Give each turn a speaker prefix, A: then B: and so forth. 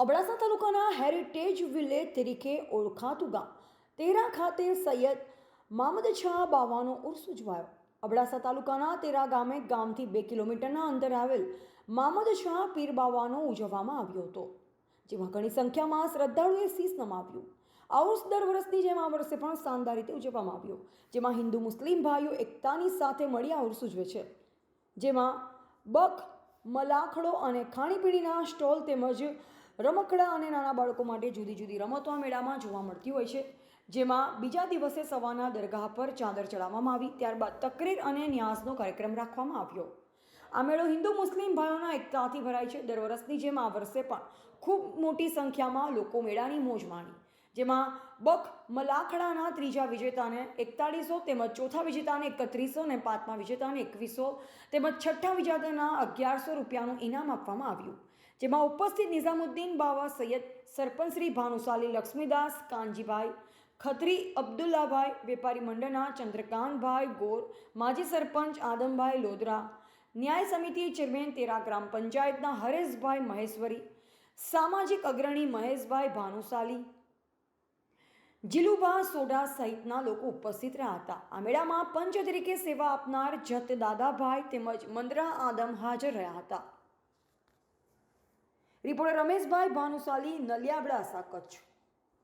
A: અબડાસા તાલુકાના heritage village તરીકે ઓળખાતું ગામ. તેરા ખાતે સૈયદ મામદ શાહ બાવાનો ઉર્સ ઉજવાયો. અબડાસા તાલુકાના તેરા ગામે ગામથી બે કિલોમીટરના અંતરે આવેલ મામદ શાહ પીર બાવાનો ઉજવવામાં આવ્યો હતો, જેમાં ઘણી સંખ્યામાં શ્રદ્ધાળુએ શીશ નમાવ્યું. આ ઉર્સ દર વર્ષની જેમ આ વર્ષે પણ શાનદાર રીતે ઉજવવામાં આવ્યો, જેમાં હિન્દુ મુસ્લિમ ભાઈઓ એકતાની સાથે મળી આ ઉર્સ ઉજવે છે. જેમાં બખ, મલાખડો અને ખાણીપીણીના સ્ટોલ તેમજ રમકડા અને નાના બાળકો માટે જુદી જુદી રમતો આ મેળામાં જોવા મળતી હોય છે. જેમાં બીજા દિવસે સવારના દરગાહ પર ચાદર ચડાવવામાં આવી, ત્યારબાદ તકરીર અને ન્યાસનો કાર્યક્રમ રાખવામાં આવ્યો. આ મેળો હિન્દુ મુસ્લિમ ભાઈઓના એકતાથી ભરાય છે. દર વર્ષની જેમ આ વર્ષે પણ ખૂબ મોટી સંખ્યામાં લોકો મેળાની મોજ માણી. જેમાં બક મલાખડાના ત્રીજા વિજેતાને એકતાળીસો તેમજ ચોથા વિજેતાને એકત્રીસો અને પાંચમા વિજેતાને એકવીસો તેમજ છઠ્ઠા વિજેતાના અગિયારસો રૂપિયાનું ઇનામ આપવામાં આવ્યું. જેમાં ઉપસ્થિત નિઝામુદ્દીન બાવા, સૈયદ સરપંચ શ્રી ભાનુશાલી લક્ષ્મીદાસ, કાનજીભાઈ ખત્રી, અબ્દુલ્લાભાઈ, વેપારી મંડળના ચંદ્રકાંતભાઈ ગોર, માજી સરપંચ આદમભાઈ લોધરા, ન્યાય સમિતિ ચેરમેન તેરા ગ્રામ પંચાયતના હરેશભાઈ મહેશ્વરી, સામાજિક અગ્રણી મહેશભાઈ ભાનુશાલી જીલુબા સોઢા સહિતના લોકો ઉપસ્થિત રહ્યા હતા. આ મેળામાં પંચ તરીકે સેવા આપનાર જત દાદાભાઈ તેમજ મંદરા આદમ હાજર રહ્યા હતા. રિપોર્ટર રમેશભાઈ ભાનુશાલી નલિયાબડા કચ્છ